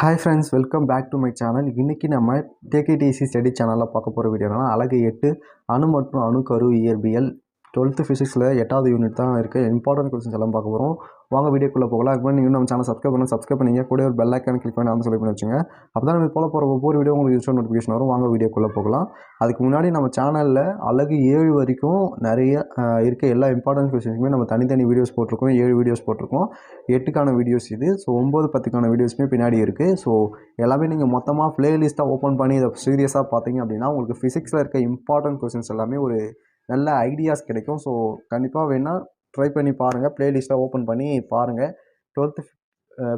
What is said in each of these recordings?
Hi friends welcome back to my channel இன்றைக்கி நம்ம டேகேடிசி study சேனலில் பார்க்க போகிற வீடியோனா அழகு எட்டு அணு மற்றும் அணுக்கரு இயற்பியல் டுவெல்த்து ஃபிசிக்ஸில் எட்டாவது யூனிட் தான் இருக்குது. இம்பார்ட்டன்ட் கொஸ்டின்ஸ் எல்லாம் பார்க்க போகிறோம். வாங்க வீடியோக்குள்ளே போகலாம். அதுக்கு நீங்கள் நம்ம சேனல் சப்ஸ்கிரைப் பண்ணி சப்ஸ்கிரைப் பண்ணிங்க. கூட ஒரு பெல் ஐக்கான் கிளிக் பண்ணி அந்த சொல்லி பண்ணி வச்சுங்க. அப்போ தான் நம்ம போல போகிற ஒவ்வொரு வீடியோ உங்களுக்கு யூஸ் நோட்டிஃபிகேஷன் வரும். வாங்க வீடியோக்குள்ளே போகலாம். அதுக்கு முன்னாடி நம்ம சேனலில் அழகு ஏழு வரைக்கும் நிறைய இருக்க எல்லா இம்பார்ட்டன்ட் கொஸ்டின்ஸுமே நம்ம தனித்தனி வீடியோஸ் போட்டிருக்கோம். ஏழு வீடியோஸ் போட்டிருக்கோம். எட்டுக்கான வீடியோஸ் இது. ஸோ ஒம்பது பத்துக்கான வீடியோஸுமே பின்னாடி இருக்குது ஸோ எல்லாமே நீங்கள் மொத்தமாக ப்ளேலிஸ்ட்டாக ஓப்பன் பண்ணி இதை சீரியஸாக பார்த்தீங்க அப்படின்னா உங்களுக்கு ஃபிசிக்ஸில் இருக்க இம்பார்ட்டன்ட் கொஸ்டின்ஸ் எல்லாமே ஒரு நல்ல ஐடியாஸ் கிடைக்கும். ஸோ கண்டிப்பாக வேணால் ட்ரை பண்ணி பாருங்கள் ப்ளேலிஸ்ட்டாக ஓப்பன் பண்ணி பாருங்கள் டுவெல்த்து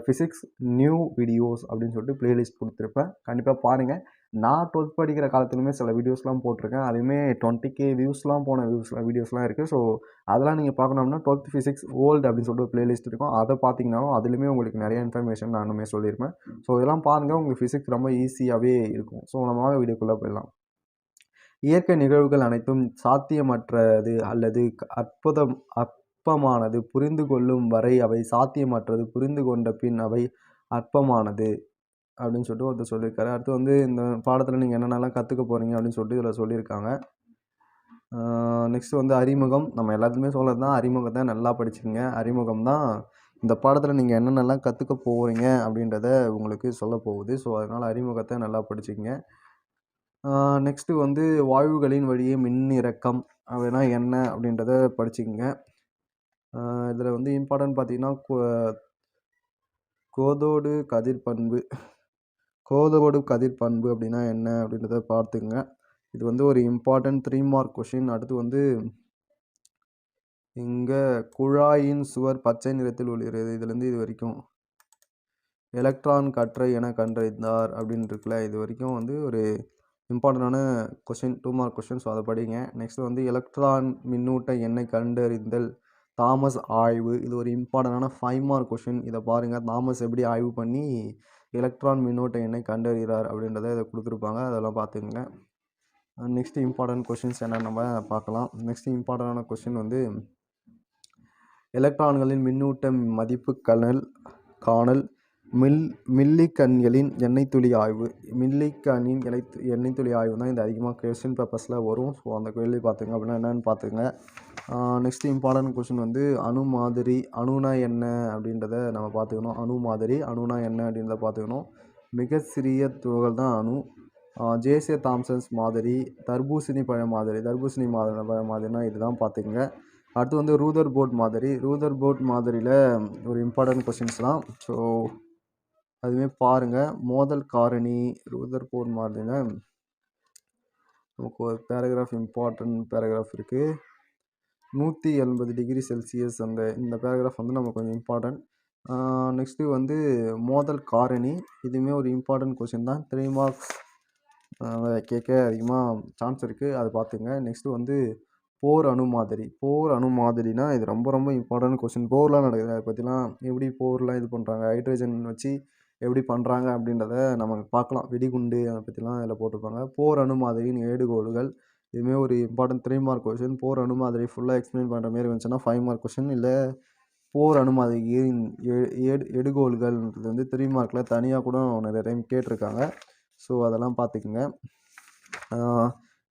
ஃபிசிக்ஸ் நியூ வீடியோஸ் அப்படின்னு சொல்லிட்டு ப்ளேலிஸ்ட் கொடுத்துருப்பேன். கண்டிப்பாக பாருங்கள் நான் டுவெல்த் படிக்கிற காலத்துலையுமே சில வீடியோஸ்லாம் போட்டிருக்கேன். அதுவுமே டுவெண்ட்டி கே வியூஸ்லாம் போன வியூஸ்லாம் வீடியோஸ்லாம் இருக்குது ஸோ அதெல்லாம் நீங்கள் பார்க்கணும்னா டுவெல்த் ஃபிசிக்ஸ் ஓல்டு அப்படின்னு சொல்லிட்டு ஒரு ப்ளேலிஸ்ட் இருக்கும். அதை பார்த்தீங்கனாலும் அதுலேயுமே உங்களுக்கு நிறைய இன்ஃபர்மேஷன் நானுமே சொல்லியிருப்பேன் ஸோ இதெல்லாம் பாருங்கள் உங்களுக்கு ஃபிசிக்ஸ் ரொம்ப ஈஸியாகவே இருக்கும். ஸோ நம்ம வீடியோக்குள்ளே போயிடலாம். இயற்கை நிகழ்வுகள் அனைத்தும் சாத்தியமற்றது அல்லது அற்புதம் அற்பமானது. புரிந்து கொள்ளும் வரை அவை சாத்தியமற்றது. புரிந்து கொண்ட பின் அவை அற்பமானது அப்படின்னு சொல்லிட்டு ஒருத்தர் சொல்லியிருக்காரு. அடுத்து வந்து இந்த பாடத்தில் நீங்கள் என்னென்னலாம் கற்றுக்க போகிறீங்க அப்படின்னு சொல்லிட்டு இதில் சொல்லியிருக்காங்க. நெக்ஸ்ட் வந்து அறிமுகம். நம்ம எல்லாத்துக்குமே சொல்கிறது தான் அறிமுகத்தை நல்லா படிச்சுக்கோங்க. அறிமுகம் தான் இந்த பாடத்தில் நீங்கள் என்னென்னலாம் கற்றுக்க போகிறீங்க அப்படின்றத உங்களுக்கு சொல்ல போகுது. ஸோ அதனால் அறிமுகத்தை நல்லா படிச்சுக்கோங்க. நெக்ஸ்ட்டு வந்து வாயுகளின் வழியே மின்னிறக்கம். அப்படின்னா என்ன அப்படின்றத படிச்சுக்கங்க. இதில் வந்து இம்பார்ட்டன்ட் பார்த்தீங்கன்னா கோ- கோதோடு கதிர் பண்பு கோதோடு கதிர் பண்பு அப்படின்னா என்ன அப்படின்றத பார்த்துங்க இது வந்து ஒரு இம்பார்ட்டன்ட் த்ரீ மார்க் கொஷின் அடுத்து வந்து இங்கே குழாயின் சுவர் பச்சை நிறத்தில் ஒளிர்கிறது. இதுலேருந்து இது வரைக்கும் எலக்ட்ரான் கற்றை என கண்டறிந்தார் அப்படின்னு இருக்குல்ல. இது வரைக்கும் வந்து ஒரு இம்பார்ட்டண்ட்டான question two mark question so அதை படிங்க. நெக்ஸ்ட் வந்து எலக்ட்ரான் மின்னூட்ட எண்ணெய் கண்டறிந்தல். தாமஸ் ஆய்வு. இது ஒரு இம்பார்ட்டண்டான ஃபைவ் மார்க் கொஷின் இதை பாருங்கள் தாமஸ் எப்படி ஆய்வு பண்ணி எலக்ட்ரான் மின்னோட்ட எண்ணெய் கண்டறிகிறார் அப்படின்றத இதை கொடுத்துருப்பாங்க. அதெல்லாம் பார்த்துக்குங்க. நெக்ஸ்ட் இம்பார்ட்டன்ட் கொஷின்ஸ் என்ன நம்ம பார்க்கலாம். நெக்ஸ்ட் இம்பார்ட்டண்டான கொஷின் வந்து எலக்ட்ரான்களின் மின்னூட்ட மதிப்பு கணல் காணல். மில் மில்லிகன்களின் எண்ணெய் துளி ஆய்வு. மில்லிகனின் எண்ணெய் எண்ணெய் துளி ஆய்வு தான் இது அதிகமாக கொஸ்டின் பேப்பர்ஸில் வரும். ஸோ அந்த கேள்வி பார்த்துங்க அப்படின்னா என்னென்னு பார்த்துங்க. நெக்ஸ்ட் இம்பார்ட்டன்ட் கொஷின் வந்து அணு மாதிரி அணுனா என்ன அப்படின்றத நம்ம பார்த்துக்கணும். அணு மாதிரி அணுனா என்ன அப்படின்றத பார்த்துக்கணும். மிக சிறிய துகள் தான் அணு. ஜேசே தாம்சன்ஸ் மாதிரி தர்பூசணி பழ மாதிரி தர்பூசணி மாதிரி பழ மாதிரினா இதுதான் பார்த்துக்குங்க. அடுத்து வந்து ரூதர் போர்ட் மாதிரி. ரூதர் போர்ட் மாதிரியில் ஒரு இம்பார்ட்டன்ட் கொஷின்ஸ்லாம் ஸோ அதுவுமே பாருங்கள் மோதல் காரணி ரூதர் போர் மாதிரினா நமக்கு ஒரு பேராகிராஃப் இம்பார்ட்டன்ட் பேராகிராஃப் இருக்குது நூற்றி எண்பது டிகிரி செல்சியஸ் அந்த இந்த பேராகிராஃப் வந்து நமக்கு கொஞ்சம் இம்பார்ட்டன்ட் நெக்ஸ்ட்டு வந்து மோதல் காரணி. இதுவுமே ஒரு இம்பார்ட்டன்ட் கொஷின் தான். த்ரீ மார்க்ஸ் கேட்க அதிகமாக சான்ஸ் இருக்குது அதை பார்த்துங்க. நெக்ஸ்ட்டு வந்து போர் அணு மாதிரி. போர் அணு மாதிரினா இது ரொம்ப ரொம்ப இம்பார்ட்டன்ட் கொஷின் போர்லாம் நடக்குது. அதை பற்றிலாம் எப்படி போர்லாம் இது பண்ணுறாங்க ஹைட்ரஜன் வச்சு எப்படி பண்ணுறாங்க அப்படின்றத நம்ம பார்க்கலாம். வெடிகுண்டு அதை பற்றிலாம் இதில் போட்டிருப்பாங்க. போர் அணுமாதிரியின் ஏடுகோள்கள் இதுவுமே ஒரு important three mark question Bohr அணுமாதிரி ஃபுல்லாக எக்ஸ்பிளைன் பண்ணுற மாதிரி வந்துச்சுன்னா ஃபைவ் மார்க் கொஷின் இல்லை போர் அணுமாதிரியின் ஏடு எடுகோள்கள்ன்றது வந்து த்ரீ மார்க்கில் தனியாக கூட நிறைய டைம் கேட்டிருக்காங்க. ஸோ அதெல்லாம் பார்த்துக்குங்க.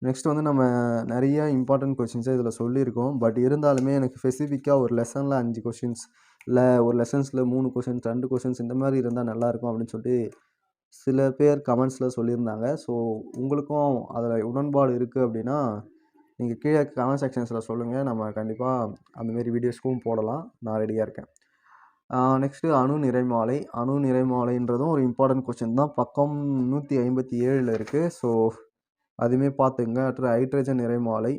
நெக்ஸ்ட் வந்து நம்ம நிறைய இம்பார்ட்டன்ட் கொஷின்ஸை இதில் சொல்லியிருக்கோம். பட் இருந்தாலுமே எனக்கு ஸ்பெசிஃபிக்காக ஒரு லெசனில் அஞ்சு கொஷின்ஸ் இல்லை ஒரு லெசன்ஸில் மூணு கொஷின்ஸ் ரெண்டு கொஷின்ஸ் இந்த மாதிரி இருந்தால் நல்லாயிருக்கும் அப்படின்னு சொல்லிட்டு சில பேர் கமெண்ட்ஸில் சொல்லியிருந்தாங்க. ஸோ உங்களுக்கும் அதில் உடன்பாடு இருக்குது அப்படின்னா நீங்கள் கீழே கமெண்ட் செக்ஷன்ஸில் சொல்லுங்கள் நம்ம கண்டிப்பாக அந்தமாரி வீடியோஸ்க்கும் போடலாம். நான் ரெடியாக இருக்கேன். நெக்ஸ்ட்டு அணு நிறைமாலை. அணு நிறைமாலைன்றதும் ஒரு இம்பார்ட்டன்ட் கொஸ்டின் தான். பக்கம் நூற்றி ஐம்பத்தி ஏழில் இருக்குது ஸோ அதுவுமே பார்த்துங்க. அடுத்து ஹைட்ரஜன் நிறைமாலை.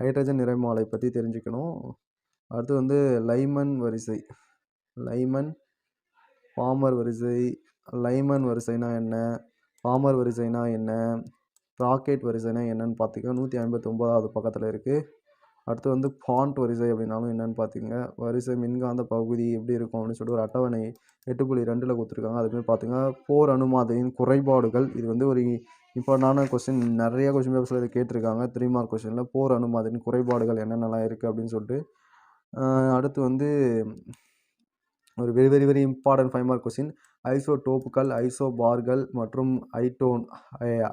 ஹைட்ரஜன் நிறைமாலை பற்றி தெரிஞ்சுக்கணும். அடுத்து வந்து லைமன் வரிசை. லைமன் பாமர் வரிசை. லைமன் வரிசைனா என்ன? பாமர் வரிசைனா என்ன? ராக்கெட் வரிசைனா என்னன்னு பார்த்துக்க நூற்றி ஐம்பத்தொம்போதாவது பக்கத்தில் இருக்குது அடுத்து வந்து ஃபாண்ட் வரிசை அப்படின்னாலும் என்னன்னு பார்த்துங்க. வரிசை மின்காந்த பகுதி எப்படி இருக்கும் அப்படின்னு சொல்லிட்டு ஒரு அட்டவணை எட்டு புள்ளி ரெண்டில் கொடுத்துருக்காங்க. அதுமாதிரி பார்த்துங்க போர் அனுமாதையின் குறைபாடுகள். இது வந்து ஒரு இம்பார்ட்டண்டான கொஸ்டின் நிறைய கொஸ்டின் பேப்பர்ஸில் இதை கேட்டிருக்காங்க. த்ரீ மார்க் கொஸ்டினில் போர் அனுமாதையின் குறைபாடுகள் என்னென்னலாம் இருக்குது அப்படின்னு சொல்லிட்டு. அடுத்து வந்து ஒரு very very very important five mark question ஐசோடோப்புகள் ஐசோபார்கள் மற்றும் ஐடோன்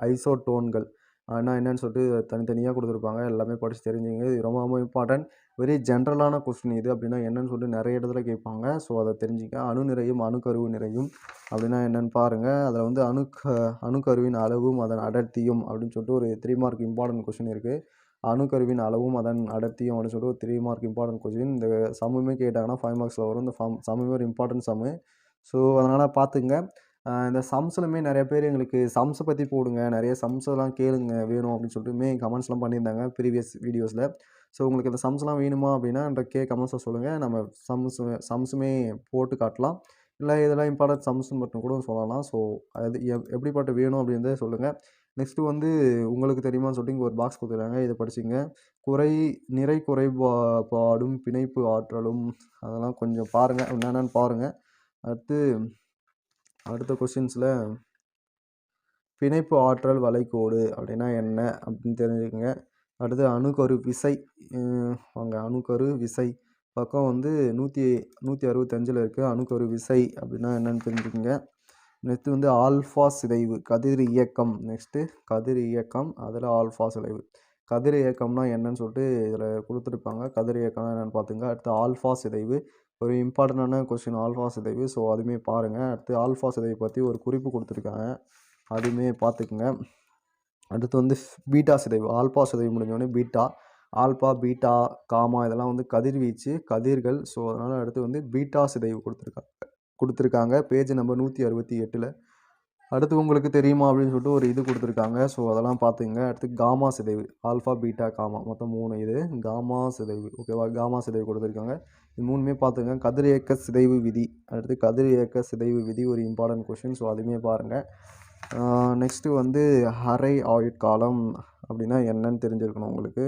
ஐசோடோன்கள். ஆனால் என்னன்னு சொல்லிட்டு தனித்தனியாக கொடுத்துருப்பாங்க. எல்லாமே படித்து தெரிஞ்சுங்க. இது ரொம்ப ரொம்ப இம்பார்ட்டன்ட் வெரி ஜென்ரலான கொஸ்டின் இது அப்படின்னா என்னன்னு சொல்லிட்டு நிறைய இடத்துல கேட்பாங்க. ஸோ அதை தெரிஞ்சுக்க. அணு நிறையும் அணுக்கருவு நிறையும் அப்படின்னா என்னன்னு பாருங்கள் அதில் வந்து அணுக்க அணுக்கருவின் அளவும் அதன் அடர்த்தியும் அப்படின்னு சொல்லிட்டு ஒரு த்ரீ மார்க் இம்பார்ட்டன்ட் கொஸ்டின் இருக்குது அணுக்கருவின் அளவும் அதன் அடர்த்தியும் அப்படின்னு சொல்லிட்டு ஒரு த்ரீ மார்க் இம்பார்ட்டன்ட் கொஸ்டின் இந்த சம்முமே கேட்டாங்கன்னா ஃபைவ் மார்க்ஸில் வரும். இந்த ஃபம் சம்முமே ஒரு இம்பார்ட்டன்ட் சம்மு ஸோ அதனால் பார்த்துங்க. இந்த சம்ஸ்லுமே நிறைய பேர் எங்களுக்கு சம்ஸை பற்றி போடுங்க நிறைய சம்ஸெல்லாம் கேளுங்க வேணும் அப்படின்னு சொல்லிட்டுமே கமெண்ட்ஸ்லாம் பண்ணியிருந்தாங்க ப்ரீவியஸ் வீடியோஸில் ஸோ உங்களுக்கு இந்த சம்ஸ்லாம் வேணுமா அப்படின்னா என்ற கே கமெண்ட்ஸை சொல்லுங்கள் நம்ம சம்ஸ் சம்ஸுமே போட்டு காட்டலாம். இல்லை இதெல்லாம் இம்பார்ட்டன்ட் சம்ஸ் மட்டும் கூட சொல்லலாம். ஸோ அது எப் எப்படிப்பட்ட வேணும் அப்படின்றத சொல்லுங்கள் நெக்ஸ்ட்டு வந்து உங்களுக்கு தெரியுமான்னு சொல்லிட்டு இங்கே ஒரு பாக்ஸ் கொடுத்துருக்காங்க. இதை படிச்சுங்க குறை நிறை குறைபாடும் பிணைப்பு ஆற்றலும். அதெல்லாம் கொஞ்சம் பாருங்கள் என்னென்னு பாருங்கள் அடுத்து அடுத்த கொஸ்டின்ஸில் பிணைப்பு ஆற்றல் வளைகோடு அப்படின்னா என்ன அப்படின்னு தெரிஞ்சுக்கோங்க. அடுத்து அணுக்கரு விசை வாங்க அணுக்கரு விசை. பக்கம் வந்து நூற்றி நூற்றி அறுபத்தஞ்சில் இருக்குது அணுக்கரு விசை அப்படின்னா என்னென்னு தெரிஞ்சுக்கோங்க. நெக்ஸ்ட்டு வந்து ஆல்ஃபா சிதைவு கதிர் இயக்கம். நெக்ஸ்ட்டு கதிர் இயக்கம் அதில் ஆல்ஃபா சிதைவு. கதிர் இயக்கம்னா என்னன்னு சொல்லிட்டு இதில் கொடுத்துருப்பாங்க. கதிர் இயக்கம்னா என்னென்னு பார்த்துங்க. அடுத்து ஆல்ஃபா சிதைவு ஒரு இம்பார்ட்டண்டான கொஸ்டின் ஆல்ஃபா சிதைவு ஸோ அதுவுமே பாருங்கள் அடுத்து ஆல்ஃபா சிதைவு பற்றி ஒரு குறிப்பு கொடுத்துருக்காங்க. அதுவுமே பார்த்துக்குங்க அடுத்து வந்து பீட்டா சிதைவு ஆல்பா சிதைவு முடிஞ்சோடனே பீட்டா ஆல்பா பீட்டா காமா இதெல்லாம் வந்து கதிர்வீச்சு கதிர்கள். ஸோ அதனால் அடுத்து வந்து பீட்டா சிதைவு கொடுத்துருக்காங்க கொடுத்துருக்காங்க. பேஜ் நம்பர் நூற்றி அறுபத்தி எட்டில். அடுத்து உங்களுக்கு தெரியுமா அப்படின்னு சொல்லிட்டு ஒரு இது கொடுத்துருக்காங்க. ஸோ அதெல்லாம் பார்த்துங்க அடுத்து காமா சிதைவு ஆல்ஃபா பீட்டா காமா. மொத்தம் மூணு இது. காமா சிதைவு ஓகேவா? காமா சிதைவு கொடுத்துருக்காங்க. இது மூணுமே பார்த்துங்க. கதிரியக்க சிதைவு விதி. அடுத்து கதிரியக்க சிதைவு விதி ஒரு இம்பார்ட்டன்ட் கொஷின் ஸோ அதுவுமே பாருங்கள் நெக்ஸ்ட்டு வந்து அரை ஆயுட்காலம் அப்படின்னா என்னன்னு தெரிஞ்சிருக்கணும் உங்களுக்கு.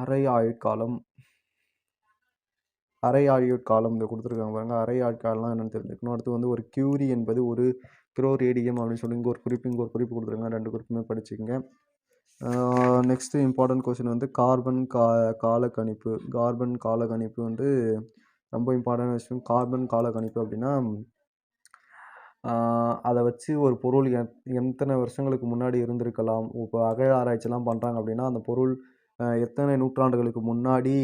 அரை ஆயுட்காலம் அரை ஆயுட்காலம் இதை கொடுத்துருக்காங்க பாருங்கள் அரை ஆயுட்காலம்லாம் என்னென்னு தெரிஞ்சுக்கணும் அடுத்து வந்து ஒரு கியூரி என்பது ஒரு கிரோ ரேடியம் அப்படின்னு சொல்லி இங்கே ஒரு குறிப்பு இங்கே ஒரு குறிப்பு கொடுத்துருக்காங்க. ரெண்டு குறிப்புமே படிச்சுக்கங்க. நெக்ஸ்ட்டு இம்பார்ட்டன்ட் கொஷின் வந்து கார்பன் கா காலக்கணிப்பு. கார்பன் காலக்கணிப்பு வந்து ரொம்ப இம்பார்ட்டன்ட் விஷயம். கார்பன் காலக்கணிப்பு அப்படின்னா அதை வச்சு ஒரு பொருள் எத் எத்தனை வருஷங்களுக்கு முன்னாடி இருந்திருக்கலாம். இப்போ அகழ ஆராய்ச்சிலாம் பண்ணுறாங்க அப்படின்னா அந்த பொருள் எத்தனை நூற்றாண்டுகளுக்கு முன்னாடி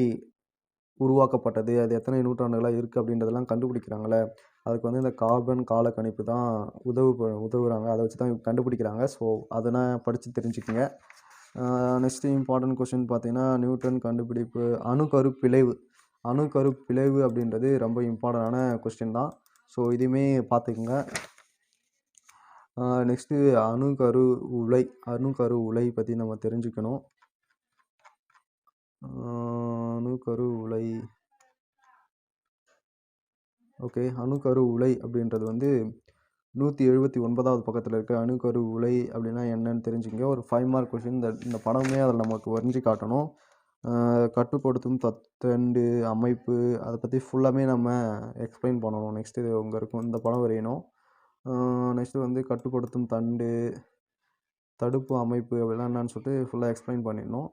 உருவாக்கப்பட்டது அது எத்தனை நூற்றாண்டுகளாக இருக்குது அப்படின்றதெல்லாம் கண்டுபிடிக்கிறாங்களே அதுக்கு வந்து இந்த கார்பன் காலக்கணிப்பு தான் உதவு ப- உதவுறாங்க. அதை வச்சு தான் கண்டுபிடிக்கிறாங்க. ஸோ அதை நான் படித்து தெரிஞ்சுக்கங்க. நெக்ஸ்ட்டு இம்பார்ட்டன்ட் கொஸ்டின் பார்த்தீங்கன்னா நியூட்டன் கண்டுபிடிப்பு அணுக்கரு பிளவு அணுக்கரு பிளவு அப்படின்றது ரொம்ப இம்பார்ட்டண்டான கொஸ்டின் தான். ஸோ இதுவுமே பார்த்துக்குங்க. நெக்ஸ்ட்டு அணுக்கரு உலை அணுக்கரு உலை பற்றி நம்ம தெரிஞ்சுக்கணும். அணுக்கரு உலை. ஓகே அணுக்கரு உலை அப்படின்றது வந்து நூற்றி எழுபத்தி ஒன்பதாவது பக்கத்தில் இருக்க அணுக்கரு உலை அப்படின்னா என்னன்னு தெரிஞ்சுங்க ஒரு ஃபைவ் மார்க் கொஷின் இந்த இந்த படமே அதில் நமக்கு வரைஞ்சி காட்டணும். கட்டுப்படுத்தும் தத்தண்டு அமைப்பு அதை பற்றி ஃபுல்லாமே நம்ம எக்ஸ்பிளைன் பண்ணணும். நெக்ஸ்ட்டு இது உங்கள் இருக்கும் இந்த படம் வரையணும். நெக்ஸ்ட்டு வந்து கட்டுப்படுத்தும் தண்டு தடுப்பு அமைப்பு அப்படிலாம் என்னன்னு சொல்லிட்டு ஃபுல்லாக எக்ஸ்பிளைன் பண்ணிடணும்.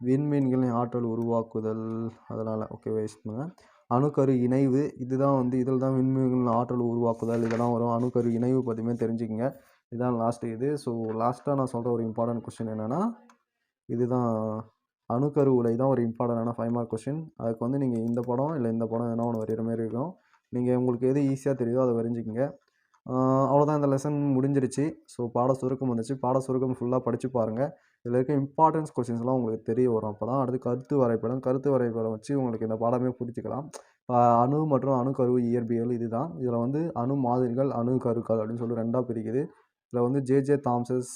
விண்மீன்களின் ஆற்றல் உருவாக்குதல் அதனால் ஓகே வேஸ்ட் பண்ணுங்கள் அணுக்கரு இணைவு இதுதான் வந்து இதில் தான் விண்மீன் ஆற்றல் உருவாக்குதல் இதெல்லாம் வரும். அணுக்கரு இணைவு பற்றியுமே தெரிஞ்சுக்கங்க. இதுதான் லாஸ்ட்டு இது. ஸோ லாஸ்ட்டாக நான் சொல்கிற ஒரு இம்பார்ட்டன்ட் கொஷின் என்னென்னா இதுதான் அணுக்கரு உலை தான் ஒரு இம்பார்ட்டண்டான ஃபைவ் மார்க் கொஷின் அதுக்கு வந்து நீங்கள் இந்த படம் இல்லை இந்த படம் எதனா ஒன்று வரைகிற மாதிரி இருக்கும். நீங்கள் உங்களுக்கு எது ஈஸியாக தெரியுதோ அதை வரைஞ்சிக்கங்க. அவ்வளோதான் இந்த லெசன் முடிஞ்சிருச்சு. ஸோ பாட சுருக்கம் வந்துச்சு. பாட சுருக்கம் ஃபுல்லாக படித்து பாருங்கள் இதில் இருக்க இம்பார்ட்டன்ஸ் கொஸ்டின்ஸ்லாம் உங்களுக்கு தெரிய வரும். அப்போ தான் அடுத்து கருத்து வரைபடம் கருத்து வரைபடம் வச்சு உங்களுக்கு இந்த பாடமே புரிஞ்சுக்கலாம். அணு மற்றும் அணுக்கருவு இயற்பியல் இதுதான். இதில் வந்து அணு மாதிரிகள் அணு கருக்கள் அப்படின்னு சொல்லி ரெண்டாக பிரிக்குது. இதில் வந்து ஜேஜே தாம்சஸ்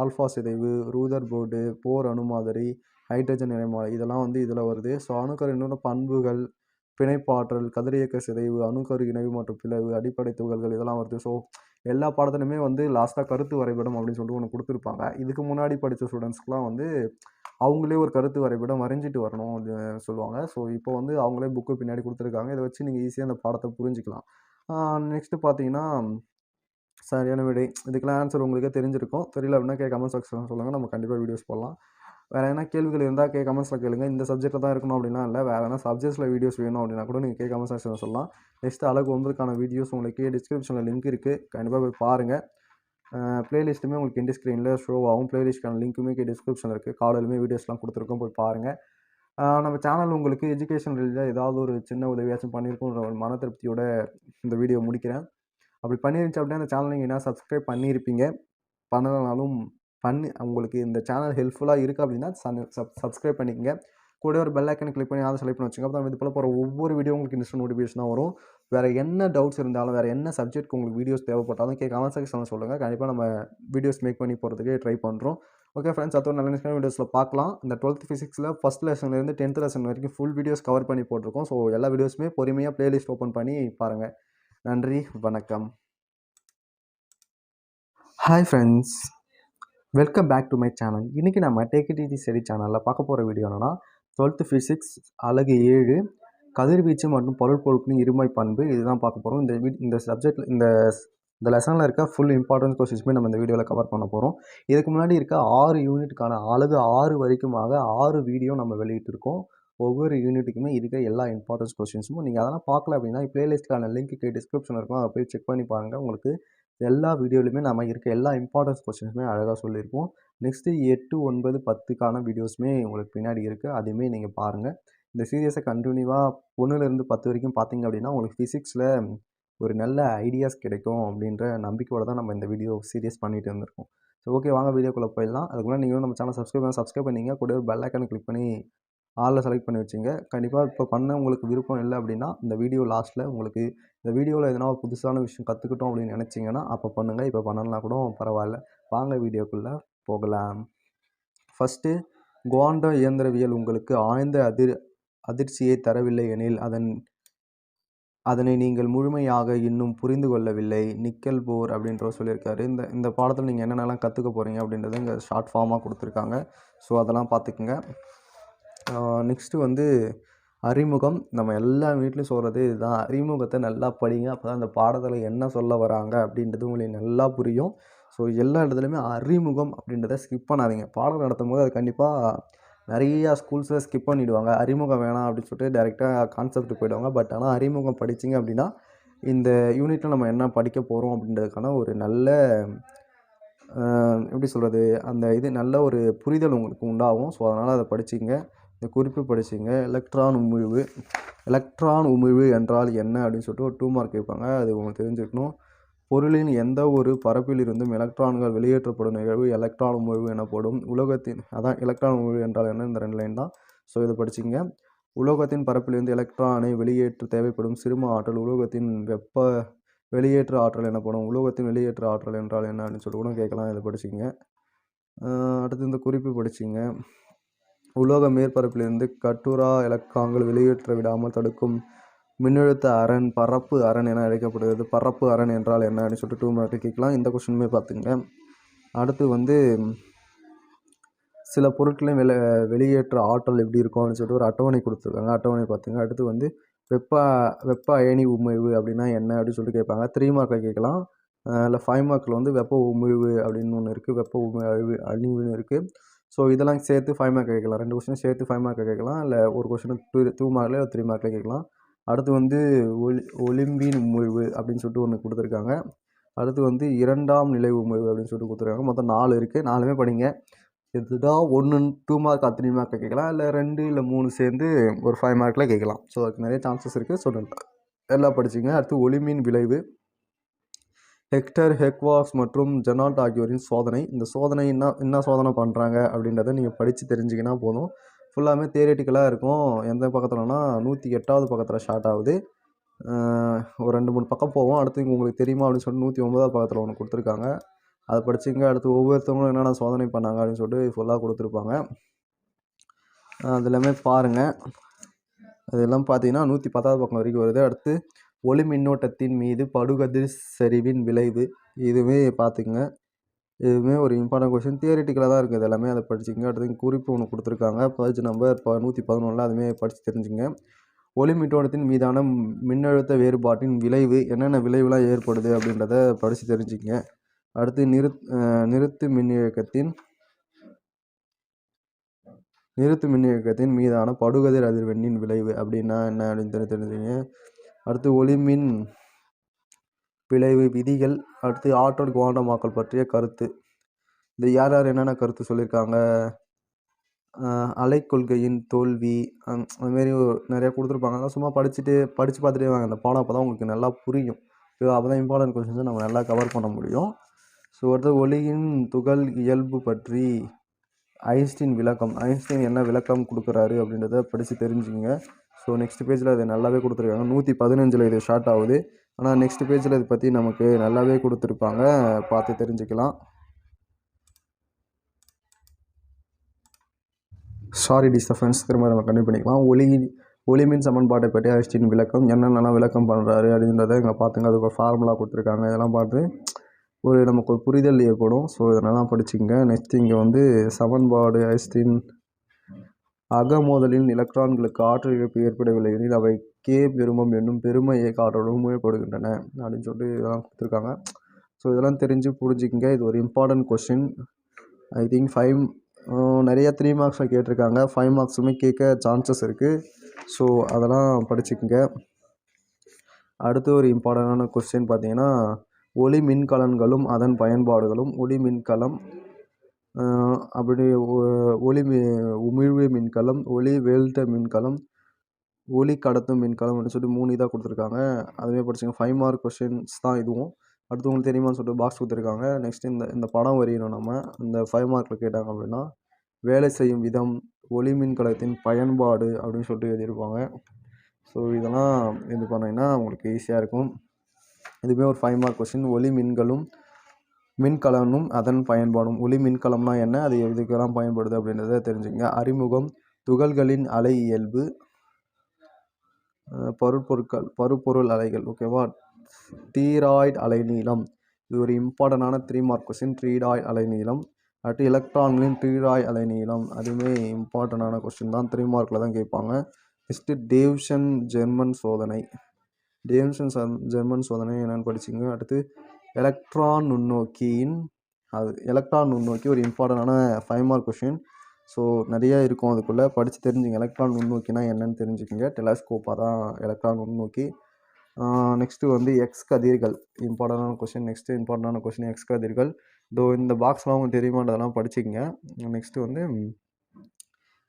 ஆல்ஃபா சிதைவு ரூதர் போர்டு போர் அணு மாதிரி ஹைட்ரஜன் நிலைமாலை இதெல்லாம் வந்து இதில் வருது. ஸோ அணுக்கரு இன்னொரு பண்புகள் பிணைப்பாற்றல் கதிரியக்க சிதைவு அணுக்கரு இணைவு மற்றும் பிளவு அடிப்படை துகள்கள் இதெல்லாம் வருது. ஸோ எல்லா பாடத்துலையுமே வந்து லாஸ்ட்டாக கருத்து வரைபடம் அப்படின்னு சொல்லிட்டு ஒன்று கொடுத்துருப்பாங்க. இதுக்கு முன்னாடி படித்த ஸ்டூடெண்ட்ஸ்க்குலாம் வந்து அவங்களே ஒரு கருத்து வரைபடம் வரைஞ்சிட்டு வரணும் அப்படின்னு சொல்லுவாங்க. ஸோ இப்போ வந்து அவங்களே புக்கு பின்னாடி கொடுத்துருக்காங்க. இதை வச்சு நீங்கள் ஈஸியாக அந்த பாடத்தை புரிஞ்சுக்கலாம். நெக்ஸ்ட்டு பார்த்தீங்கன்னா சரியான விடை. இதுக்கெல்லாம் ஆன்சர் உங்களுக்கே தெரிஞ்சிருக்கும். தெரியல அப்படின்னா கே கமெண்ட் செக்ஷன் சொல்லுங்கள் நம்ம கண்டிப்பாக வீடியோஸ் போடலாம். வேறு எதனா கேள்விகள் இருந்தால் கே கமெண்ட்ஸில் கேளுங்க. இந்த சப்ஜெக்ட்டில் தான் இருக்கணும் அப்படின்னா இல்லை வேறு எதனா சப்ஜெக்ட்ஸில் வீடியோஸ் வேணும் அப்படின்னா கூட நீங்கள் கே கமெண்ட் செக்ஷனில் சொல்லலாம். நெக்ஸ்ட் அழகு ஒன்பதுக்கான வீடியோஸ் உங்களுக்கு டிஸ்கிரிப்ஷனில் லிங்க் இருக்குது கண்டிப்பாக போய் பாருங்கள் ப்ளேலிஸ்ட்டுமே உங்களுக்கு இண்டி ஸ்க்ரீனில் ஷோ ஆகும். ப்ளேலிஸ்ட்க்கான லிங்க்குமே டிஸ்கிரிப்ஷனில் இருக்குது காலையிலுமே வீடியோஸ்லாம் கொடுத்துருக்கோம் போய் பாருங்கள் நம்ம சேனல் உங்களுக்கு எஜுகேஷன் ரிலேட்டாக ஏதாவது ஒரு சின்ன உதவியாச்சும் பண்ணியிருக்கோன்ற ஒரு மன திருப்தியோட இந்த வீடியோ முடிக்கிறேன். அப்படி பண்ணிருந்துச்சு அப்படின்னா அந்த சேனல் நீங்கள் என்ன சப்ஸ்கிரைப் பண்ணியிருப்பீங்க பண்ணலனாலும் பண்ணி உங்களுக்கு இந்த சேனல் ஹெல்ப்ஃபுல்லாக இருக்குது அப்படின்னா சப் சப்ஸ்கிரைப் பண்ணிக்கங்க. கூட ஒரு பெல் ஐக்கனை கிளிக் பண்ணி அதை செலக்ட் பண்ணி வச்சுங்க அப்போ இது போல் போகிற ஒவ்வொரு வீடியோ உங்களுக்கு இன்ஸ்டன்ட் நோட்டிஃபிகேஷனாக வரும். வேறு என்ன டவுட்ஸ் இருந்தாலும் வேறு என்ன சப்ஜெக்ட்க்கு உங்களுக்கு வீடியோஸ் தேவைப்பட்டாலும் கே கமெண்ட் செக்ஷனில் சொல்லுங்கள் கண்டிப்பாக நம்ம வீடியோஸ் மேக் பண்ணி போகிறதுக்கு ட்ரை பண்ணுறோம் ஓகே ஃப்ரெண்ட்ஸ் அதோட நல்ல நெக்ஸ்ட் வீடியோஸில் பார்க்கலாம். இந்த டுவெல்த் ஃபிசிக்ஸில் ஃபஸ்ட் லெசன்லேருந்து டென்த் லெசன் வரைக்கும் ஃபுல் வீடியோஸ் கவர் பண்ணி போட்டிருக்கோம். ஸோ எல்லா வீடியோஸுமே பொறுமையாக ப்ளேலிஸ்ட் ஓப்பன் பண்ணி பாருங்கள் நன்றி வணக்கம். Hi friends welcome back to my channel இன்றைக்கி நம்ம டேக் இட் ஸ்டடி சேனலில் பார்க்க போகிற வீடியோ என்னென்னா டுவெல்த்து ஃபிசிக்ஸ் அழகு ஏழு கதிர்வீச்சு மற்றும் பொருள் பொழுப்புன்னு இருமை பண்பு இதுதான் பார்க்க போகிறோம் இந்த வீ இந்த சப்ஜெக்டில் இந்த இந்த லெசனில் இருக்க ஃபுல் இம்பார்ட்டன்ஸ் கொஸ்டின்ஸுமே நம்ம இந்த வீடியோவில் கவர் பண்ண போகிறோம் இதுக்கு முன்னாடி இருக்க ஆறு யூனிட்டுக்கான அழகு ஆறு வரைக்குமாக ஆறு வீடியோ நம்ம வெளியிட்டிருக்கோம். ஒவ்வொரு யூனிட்டுக்குமே இருக்க எல்லா இம்பார்ட்டன்ஸ் கொஸ்டின்ஸும் நீங்கள் அதெல்லாம் பார்க்கல அப்படின்னா பிளேலிஸ்ட்டுக்கான லிங்க்கு டிஸ்கிரிப்ஷன் இருக்கும். அதை போய் செக் பண்ணி பாருங்கள் உங்களுக்கு எல்லா வீடியோலையுமே நம்ம இருக்க எல்லா இம்பார்ட்டன்ஸ் கொஸ்டின்ஸுமே அழகாக சொல்லியிருப்போம். நெக்ஸ்ட்டு எட்டு ஒன்பது பத்துக்கான வீடியோஸுமே உங்களுக்கு பின்னாடி இருக்குது அதையுமே நீங்கள் பாருங்கள் இந்த சீரியஸை கண்டினியூவாக ஒன்றுலேருந்து பத்து வரைக்கும் பார்த்தீங்க அப்படின்னா உங்களுக்கு ஃபிசிக்ஸில் ஒரு நல்ல ஐடியாஸ் கிடைக்கும் அப்படின்ற நம்பிக்கையோடு தான் நம்ம இந்த வீடியோ சீரியஸ் பண்ணிட்டு இருந்திருக்கோம். ஸோ ஓகே வாங்க வீடியோக்குள்ளே போயிடலாம். அதுக்குள்ளே நீங்களும் நம்ம சேனல் சப்ஸ்கிரைப் பண்ணி சப்ஸ்கிரைப் பண்ணிங்க. கூட ஒரு பெல் ஐக்கானை கிளிக் பண்ணி ஆளில் செலக்ட் பண்ணி வச்சுங்க. கண்டிப்பாக இப்போ பண்ண உங்களுக்கு விருப்பம் இல்லை அப்படின்னா இந்த வீடியோ லாஸ்ட்டில் உங்களுக்கு இந்த வீடியோவில் எதனா ஒரு புதுசான விஷயம் கற்றுக்கிட்டோம் அப்படின்னு நினச்சிங்கன்னா அப்போ பண்ணுங்கள் இப்போ பண்ணலாம் கூட பரவாயில்ல. வாங்க வீடியோக்குள்ளே போகலாம். ஃபஸ்ட்டு குவாண்டோ இயந்திரவியல் உங்களுக்கு ஆழ்ந்த அதிர் அதிர்ச்சியை தரவில்லை எனில் அதன் அதனை நீங்கள் முழுமையாக இன்னும் புரிந்து கொள்ளவில்லை. நிக்கல் போர் அப்படின்ற சொல்லியிருக்காரு. இந்த இந்த பாடத்தில் நீங்கள் என்னென்னலாம் கற்றுக்க போகிறீங்க அப்படின்றத இங்கே ஷார்ட் ஃபார்மாக கொடுத்துருக்காங்க. ஸோ அதெல்லாம் பார்த்துக்குங்க. நெக்ஸ்ட்டு வந்து அறிமுகம். நம்ம எல்லா வீட்லேயும் சொல்கிறது இதுதான். அறிமுகத்தை நல்லா படிங்க. அப்போ தான் அந்த பாடத்தில் என்ன சொல்ல வராங்க அப்படின்றது உங்களுக்கு நல்லா புரியும். ஸோ எல்லா இடத்துலையுமே அறிமுகம் அப்படின்றத ஸ்கிப் பண்ணாதீங்க. பாடம் நடத்தும் போது அது கண்டிப்பாக நிறையா ஸ்கூல்ஸில் ஸ்கிப் பண்ணிவிடுவாங்க அறிமுகம் வேணாம் அப்படின்னு சொல்லிட்டு டேரெக்டாக கான்செப்ட் போயிடுவாங்க. பட் ஆனால் அறிமுகம் படிச்சிங்க அப்படின்னா இந்த யூனிட்டில் நம்ம என்ன படிக்க போகிறோம் அப்படின்றதுக்கான ஒரு நல்ல எப்படி சொல்கிறது அந்த இது நல்ல ஒரு புரிதல் உங்களுக்கு உண்டாகும். ஸோ அதனால் அதை படிச்சிங்க இந்த குறிப்பு படிச்சிங்க. எலக்ட்ரான் உமிழ்வு எலக்ட்ரான் உமிழ்வு என்றால் என்ன? அப்படின்னு சொல்லிட்டு ஒரு டூ மார்க் கேட்பாங்க. அது உங்களுக்கு தெரிஞ்சுக்கணும். பொருளின் எந்த ஒரு பரப்பிலிருந்தும் எலக்ட்ரான்கள் வெளியேற்றப்படும் நிகழ்வு எலக்ட்ரான் உமிழ்வு எனப்படும். உலகத்தின் அதான் எலக்ட்ரான் உமிழ்வு என்றால் என்ன? இந்த ரெண்டு லைன் தான். ஸோ இதை படிச்சிங்க. உலோகத்தின் பரப்பிலிருந்து எலக்ட்ரானை வெளியேற்ற தேவைப்படும் சிறும ஆற்றல் உலோகத்தின் வெப்ப வெளியேற்ற ஆற்றல் எனப்படும். உலோகத்தின் வெளியேற்ற ஆற்றல் என்றால் என்ன? அப்படின்னு சொல்லிட்டு கூட கேட்கலாம். இதை படிச்சிங்க. அடுத்து இந்த குறிப்பு படிச்சிங்க. உலோக மேற்பரப்பிலிருந்து கட்டுரா எலக்ட்ரான்கள் வெளியேற்ற விடாமல் தடுக்கும் மின்னழுத்த அரண் பரப்பு அரண் என அழைக்கப்படுகிறது. பரப்பு அரண் என்றால் என்ன அப்படின்னு சொல்லிட்டு டூ மார்க்கு கேட்கலாம். இந்த கொஷினுமே பார்த்துங்க அடுத்து வந்து சில பொருட்களையும் வெளி வெளியேற்ற ஆற்றல் எப்படி இருக்கும் அப்படின்னு சொல்லிட்டு ஒரு அட்டவணை கொடுத்துருக்காங்க. அட்டவணை பார்த்துங்க. அடுத்து வந்து வெப்ப வெப்ப அயனி உமிழ்வு அப்படின்னா என்ன அப்படின்னு சொல்லிட்டு கேட்பாங்க. த்ரீ மார்க்கில் கேட்கலாம். இல்லை ஃபைவ் மார்க்கில் வந்து வெப்ப உமிழ்வு அப்படின்னு ஒன்று இருக்குது வெப்ப உமிழ்வு அழிவுன்னு இருக்குது ஸோ இதெல்லாம் சேர்த்து ஃபைவ் மார்க் கேட்கலாம். ரெண்டு கொஸ்டின் சேர்த்து ஃபைவ் மார்க் கேட்கலாம். இல்லை ஒரு கொஷினும் டூ டூ மார்க்கில் இல்லை த்ரீ மார்க்கில் கேட்கலாம். அடுத்து வந்து ஒலி ஒலிம்பின் உமிழ்வு அப்படின்னு சொல்லிட்டு ஒன்று கொடுத்துருக்காங்க. அடுத்து வந்து இரண்டாம் நிலை உமிழ்வு அப்படின்னு சொல்லிட்டு கொடுத்துருக்காங்க. மொத்தம் நாலு இருக்குது நாலுமே படிங்க. இதுதான் ஒன்று டூ மார்க் த்ரீ மார்க்கில் கேட்கலாம். இல்லை ரெண்டு இல்லை மூணு சேர்ந்து ஒரு ஃபைவ் மார்க்கில் கேட்கலாம். ஸோ அதுக்கு நிறைய சான்சஸ் இருக்குது ஸோ எல்லாம் படிச்சிங்க. அடுத்து ஒளிமின் விளைவு. ஹெக்டர் ஹெக்வாஸ் மற்றும் ஜெனால்ட் ஆகியோரின் சோதனை. இந்த சோதனை என்ன என்ன சோதனை பண்ணுறாங்க அப்படின்றத நீங்கள் படித்து தெரிஞ்சிக்கினா போதும். ஃபுல்லாமே தேரட்டிக்கலாக இருக்கும். எந்த பக்கத்துலனா நூற்றி எட்டாவது பக்கத்தில் ஸ்டார்ட் ஆகுது. ஒரு ரெண்டு மூணு பக்கம் போவோம். அடுத்து உங்களுக்கு தெரியுமா அப்படின்னு சொல்லிட்டு நூற்றி ஒன்பதாவது பக்கத்தில் ஒன்று கொடுத்துருக்காங்க. அதை படிச்சிங்க அடுத்து ஒவ்வொருத்தவங்களும் என்னென்ன சோதனை பண்ணாங்க அப்படின்னு சொல்லிட்டு ஃபுல்லாக கொடுத்துருப்பாங்க. அது எல்லாமே பாருங்கள் அதெல்லாம் பார்த்தீங்கன்னா நூற்றி பத்தாவது பக்கம் வரைக்கும் வருது. அடுத்து ஒளி மின்னோட்டத்தின் மீது படுகதிர் சரிவின் விளைவு. இதுவுமே பார்த்துக்குங்க. இதுவுமே ஒரு இம்பார்ட்டன்ட் கொஷின் தியரிட்டிக்கலாக தான் இருக்குது எல்லாமே அதை படிச்சுக்கங்க. அடுத்து குறிப்பு ஒன்று கொடுத்துருக்காங்க. பேஜ் நம்பர் இப்போ நூற்றி பதினொன்றில் அதுவுமே படித்து தெரிஞ்சுங்க ஒளி மின்னோட்டத்தின் மீதான மின்னழுத்த வேறுபாட்டின் விளைவு என்னென்ன விளைவுலாம் ஏற்படுது அப்படின்றத படித்து தெரிஞ்சுக்கங்க. அடுத்து நிறுத் நிறுத்து மின்னியக்கத்தின் நிறுத்து மின்னியக்கத்தின் மீதான படுகதிர் அதிர்வெண்ணின் விளைவு அப்படின்னா என்ன அப்படின்னு தெரி தெரிஞ்சுங்க அடுத்து ஒளிமின் விளைவு விதிகள் அடுத்து ஆற்றல் குவாண்டமாக்கல் பற்றிய கருத்து. இது யார் யார் என்னென்ன கருத்து சொல்லியிருக்காங்க அலை அலைக்கொள்கையின் தோல்வி அந் அதுமாரி நிறையா கொடுத்துருப்பாங்க. அதெல்லாம் சும்மா படிச்சுட்டு படித்து பார்த்துட்டே வாங்க. அந்த பாடம் அப்போ தான் உங்களுக்கு நல்லா புரியும். அப்போ தான் இம்பார்ட்டன்ட் கொஷின்ஸை நம்ம நல்லா கவர் பண்ண முடியும். ஸோ அடுத்து ஒளியின் துகள் இயல்பு பற்றி ஐன்ஸ்டீன் விளக்கம். ஐன்ஸ்டீன் என்ன விளக்கம் கொடுக்குறாரு அப்படின்றத படித்து தெரிஞ்சுங்க ஸோ நெக்ஸ்ட் பேஜில் அது நல்லாவே கொடுத்துருக்காங்க. நூற்றி பதினஞ்சில் இது ஷார்ட் ஆகுது. ஆனால் நெக்ஸ்ட் பேஜில் இதை பற்றி நமக்கு நல்லாவே கொடுத்துருப்பாங்க. பார்த்து தெரிஞ்சுக்கலாம். சாரி டிஸ்டர்பன்ஸ் திரும்ப நம்ம கண்டினியூ பண்ணிக்கலாம். ஒளி ஒளிமின் சமன்பாட்டை பற்றி அரிஸ்டின் விளக்கம் என்னென்னலாம் விளக்கம் பண்ணுறாரு அப்படின்றத இங்கே பார்த்துங்க. அதுக்கு ஃபார்முலா கொடுத்துருக்காங்க. இதெல்லாம் பார்த்து ஒரு நமக்கு ஒரு புரிதல் ஏற்படும். ஸோ இதெல்லாம் படிச்சுங்க நெக்ஸ்ட் இங்கே வந்து சமன்பாடு ஐன்ஸ்டீன் அகமோதலின் எலக்ட்ரான்களுக்கு ஆற்றல் இழப்பு ஏற்படவில்லை எனில் அவை கே பெருமம் என்னும் பெரும இயக்க ஆற்றலுடன் மூடப்படுகின்றன அப்படின்னு சொல்லிட்டு இதெல்லாம் கொடுத்துருக்காங்க. ஸோ இதெல்லாம் தெரிஞ்சு புரிஞ்சுக்கிங்க. இது ஒரு important question I think five நிறைய த்ரீ மார்க்ஸில் கேட்டிருக்காங்க. ஃபைவ் மார்க்ஸுமே கேட்க சான்சஸ் இருக்குது ஸோ அதெல்லாம் படிச்சுக்கோங்க. அடுத்து ஒரு இம்பார்ட்டண்டான கொஸ்டின் பார்த்தீங்கன்னா ஒளி மின்கலன்களும் அதன் பயன்பாடுகளும் ஒளி மின்கலம் அப்படி ஒ- ஒளி உமிழ்வு மின்கலம் ஒளி வேல்ட்ட மின்கலம் ஒளி கடத்தும் மின்கலம் அப்படின்னு சொல்லிட்டு மூணு இதாக கொடுத்துருக்காங்க. அதுவே படிச்சுங்க ஃபைவ் மார்க் கொஷின்ஸ் தான் இதுவும். அடுத்து உங்களுக்கு தெரியுமான்னு சொல்லிட்டு பாக்ஸ் கொடுத்துருக்காங்க. நெக்ஸ்ட்டு இந்த இந்த படம் வரையணும் நம்ம. இந்த ஃபைவ் மார்க்கில் கேட்டாங்க அப்படின்னா வேலை செய்யும் விதம் ஒளி மின்கலத்தின் பயன்பாடு அப்படின்னு சொல்லிட்டு எழுதியிருப்பாங்க. ஸோ இதெல்லாம் இது பண்ணிங்கன்னா உங்களுக்கு ஈஸியாக இருக்கும். இதுவே ஒரு ஃபைவ் மார்க் கொஸ்டின் ஒளி மின்களும் மின்கலனும் அதன் பயன்பாடும். ஒளி மின்கலம்னா என்ன? அது எதுக்கெல்லாம் பயன்படுது அப்படின்றத தெரிஞ்சுங்க அறிமுகம் துகள்களின் அலை இயல்பு பருப்பொருட்கள் பருப்பொருள் அலைகள் ஓகேவா? டீராய்டு அலைநீளம். இது ஒரு இம்பார்ட்டண்டான த்ரீ மார்க் கொஸ்டின் ட்ரீடாய் அலைநீளம். அடுத்து எலக்ட்ரான்களின் ட்ரீடாய் அலைநீளம். அதுவுமே இம்பார்ட்டண்டான கொஸ்டின் தான். த்ரீ மார்க்கில் தான் கேட்பாங்க. நெக்ஸ்ட்டு டேவ்ஷன் ஜெர்மன் சோதனை. டேவ்ஷன் ஜெர்மன் சோதனை என்னென்னு படிச்சிங்க அடுத்து எலக்ட்ரான் நுண்ணோக்கியின் அது எலக்ட்ரான் நுண்ணோக்கி ஒரு இம்பார்ட்டண்டான ஃபைவ் மார்க் கொஷின் ஸோ நிறைய இருக்கும் அதுக்குள்ளே. படித்து தெரிஞ்சுங்க. எலக்ட்ரான் நுண்ணோக்கினா என்னன்னு தெரிஞ்சுக்கங்க. டெலஸ்கோப்பாக தான் எலக்ட்ரான் நுண்ணோக்கி. நெக்ஸ்ட்டு வந்து எக்ஸ் கதிர்கள். இம்பார்ட்டண்டான கொஷின் நெக்ஸ்ட்டு இம்பார்ட்டண்டான கொஷின் எக்ஸ் கதிர்கள். இதோ இந்த பாக்ஸ்லாம் உங்களுக்கு தெரியுமான்றதெல்லாம் படிச்சுக்கங்க. நெக்ஸ்ட்டு வந்து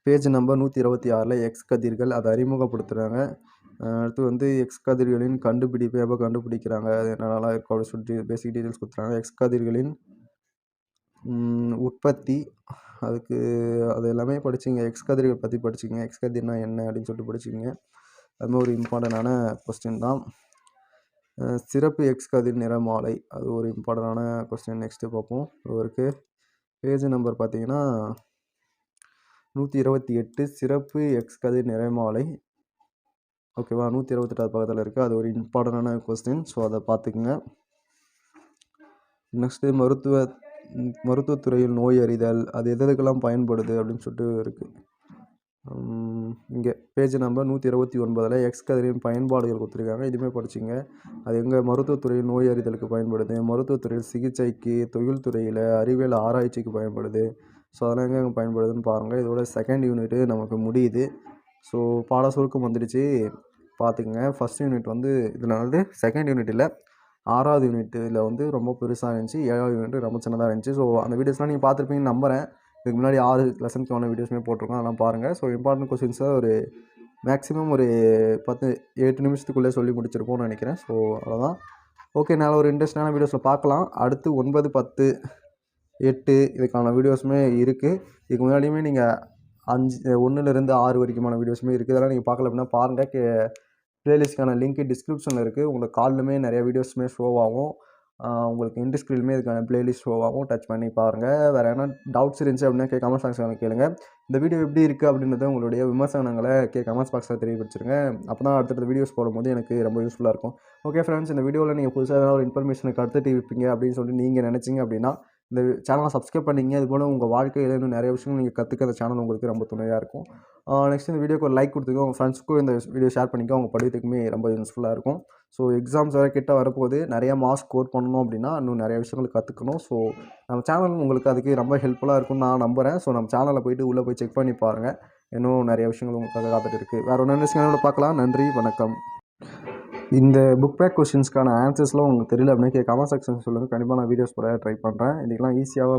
பேஜ் நம்பர் நூற்றி இருபத்தி ஆறில் எக்ஸ் கதிர்கள் அதை அறிமுகப்படுத்துகிறாங்க அடுத்து வந்து எக்ஸ் கதிர்களின் கண்டுபிடிப்பு எப்போ கண்டுபிடிக்கிறாங்க? அது நல்லா இருக்கும் அப்படின்னு சொல்லிட்டு பேசிக் டீட்டெயில்ஸ் கொடுத்துறாங்க. எக்ஸ் கதிர்களின் உற்பத்தி அதுக்கு அது எல்லாமே படிச்சிங்க. எக்ஸ் கதிர்கள் பற்றி படிச்சிங்க. எக்ஸ் கதிர்னா என்ன அப்படின்னு சொல்லிட்டு படிச்சுங்க. அது மாதிரி ஒரு இம்பார்ட்டண்டான கொஸ்டின் தான். சிறப்பு எக்ஸ் கதிர் நிறமாலை. அது ஒரு இம்பார்ட்டண்டான கொஸ்டின் நெக்ஸ்ட்டு பார்ப்போம். இவருக்கு பேஜ் நம்பர் பார்த்தீங்கன்னா நூற்றி இருபத்தி எட்டு. சிறப்பு எக்ஸ் கதிர் நிறமாலை. ஓகேவா? நூற்றி இருபத்தெட்டாவது பக்கத்தில் இருக்குது அது ஒரு இம்பார்ட்டண்டான கொஸ்டின் ஸோ அதை பார்த்துக்குங்க. நெக்ஸ்ட்டு மருத்துவ மருத்துவத்துறையில் நோய் அறிதல் அது எது எதுக்கெல்லாம் பயன்படுது அப்படின்னு சொல்லிட்டு இருக்குது இங்கே பேஜ் நம்பர் நூற்றி இருபத்தி ஒன்பதில் எக்ஸ் கதிரின் பயன்பாடுகள் கொடுத்துருக்காங்க. இதுவுமே படிச்சிங்க. அது எங்கே மருத்துவத்துறையில் நோய் அறிதலுக்கு பயன்படுது. மருத்துவத்துறையில் சிகிச்சைக்கு தொழில்துறையில் அறிவியல் ஆராய்ச்சிக்கு பயன்படுது. ஸோ அதெல்லாம் எங்கே பயன்படுதுன்னு பாருங்கள் இதோட செகண்ட் யூனிட்டு நமக்கு முடியுது. ஸோ பாட சுருக்கம் வந்துடுச்சு. பார்த்துக்குங்க. ஃபஸ்ட் யூனிட் வந்து இதில் வந்து செகண்ட் யூனிட்டில் ஆறாவது யூனிட்டில் வந்து ரொம்ப பெருசாக இருந்துச்சு. ஏழாவது யூனிட் ரொம்ப சின்னதாக இருந்துச்சு. ஸோ அந்த வீடியோஸ்லாம் நீங்கள் பார்த்துருப்பீங்கன்னு நம்புகிறேன் இதுக்கு முன்னாடி ஆறு லெசன்க்கான வீடியோஸுமே போட்டிருக்கோம். அதெல்லாம் பாருங்கள் ஸோ இம்பார்ட்டன்ட் கொஸ்டின்ஸாக ஒரு மேக்ஸிமம் ஒரு பத்து எட்டு நிமிஷத்துக்குள்ளே சொல்லி முடிச்சிருப்போம்னு நினைக்கிறேன். ஸோ அவ்வளோதான் ஓகே நான் ஒரு இன்ட்ரெஸ்டான வீடியோஸில் பார்க்கலாம். அடுத்து ஒன்பது பத்து எட்டு இதுக்கான வீடியோஸுமே இருக்குது இதுக்கு முன்னாடியுமே நீங்கள் அஞ்சு ஒன்றுலேருந்து ஆறு வரைக்குமான வீடியோஸுமே இருக்குது இதெல்லாம் நீங்கள் பார்க்கல அப்படின்னா பாருங்கள் கே பிளேலிஸ்ட்க்கான லிங்க் டிஸ்கிரிப்ஷனில் இருக்குது உங்களுக்கு கால்லுமே நிறைய வீடியோஸுமே ஷோ ஆகும். உங்களுக்கு இன்டிஸ்கிரிலுமே இதுக்கான பிளேலிஸ்ட் ஷோ ஆகும். டச் பண்ணி பாருங்கள் வேறு எதனா டவுட்ஸ் இருந்துச்சு அப்படின்னா கே கமெண்ட் பாக்ஸில் கேளுங்க. இந்த வீடியோ எப்படி இருக்குது அப்படின்றத உங்களுடைய விமர்சனங்களை கே கமெண்ட்ஸ் பாக்ஸில் தெரியப்படுத்துருங்க அப்போ தான் அடுத்தடுத்த வீடியோஸ் போடும்போது எனக்கு ரொம்ப யூஸ்ஃபுல்லாக இருக்கும். ஓகே ஃப்ரெண்ட்ஸ் இந்த வீடியோவில் நீங்கள் புதுசாக ஏதாவது ஒரு இன்ஃபர்மேஷனுக்கு அடுத்துட்டு இருப்பீங்க அப்படின்னு சொல்லி நீங்கள் நினச்சிங்க அப்படின்னா இந்த சேனலை சப்ஸ்கிரைப் பண்ணிங்க. அதுபோல் உங்கள் வாழ்க்கையில் இன்னும் நிறைய விஷயங்கள் நீங்கள் கற்றுக்க அந்த சேனல் உங்களுக்கு ரொம்ப துணையாக இருக்கும். நெக்ஸ்ட் இந்த வீடியோக்கு ஒரு லைக் கொடுத்துக்கோ. உங்கள் ஃப்ரெண்ட்ஸ்க்கும் இந்த வீடியோ ஷேர் பண்ணிக்கோ. அவங்க படிக்கிறதுக்குமே ரொம்ப யூஸ்ஃபுல்லாக இருக்கும். ஸோ எக்ஸாம்ஸ் வேறு கிட்ட வரப்போகுது. நிறையா மார்க்ஸ் ஸ்கோர் பண்ணணும் அப்படின்னா இன்னும் நிறைய விஷயங்கள் கற்றுக்கணும் ஸோ நம்ம சேனல் உங்களுக்கு அதுக்கு ரொம்ப ஹெல்ப்ஃபுல்லாக இருக்கும்னு நான் நம்புகிறேன் ஸோ நம்ம சேனலில் போயிட்டு உள்ளே போய் செக் பண்ணி பாருங்கள் இன்னும் நிறைய விஷயங்கள் உங்களுக்காக காத்துட்டு இருக்குது வேறு ஒன்று விஷயங்களோட பார்க்கலாம். நன்றி. வணக்கம். இந்த புக் பேக் கொஷின்ஸ்க்கான ஆன்சர்ஸ்லாம் உங்களுக்கு தெரியல அப்படின்னா கமெண்ட் செக்ஷன் சொல்லுங்கள் கண்டிப்பாக நான் வீடியோஸ் போட ட்ரை பண்ணுறேன் இதுக்கெலாம் ஈஸியாக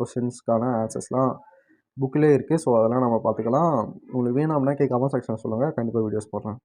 கொஷின்ஸ்க்கான ஆன்சர்ஸ்லாம் புக்கிலே இருக்குது ஸோ அதெல்லாம் நம்ம பார்த்துக்கலாம். உங்களுக்கு வேணும் அப்படின்னா கமெண்ட் செக்ஷன் சொல்லுங்கள் கண்டிப்பாக வீடியோஸ் போடுறேன்.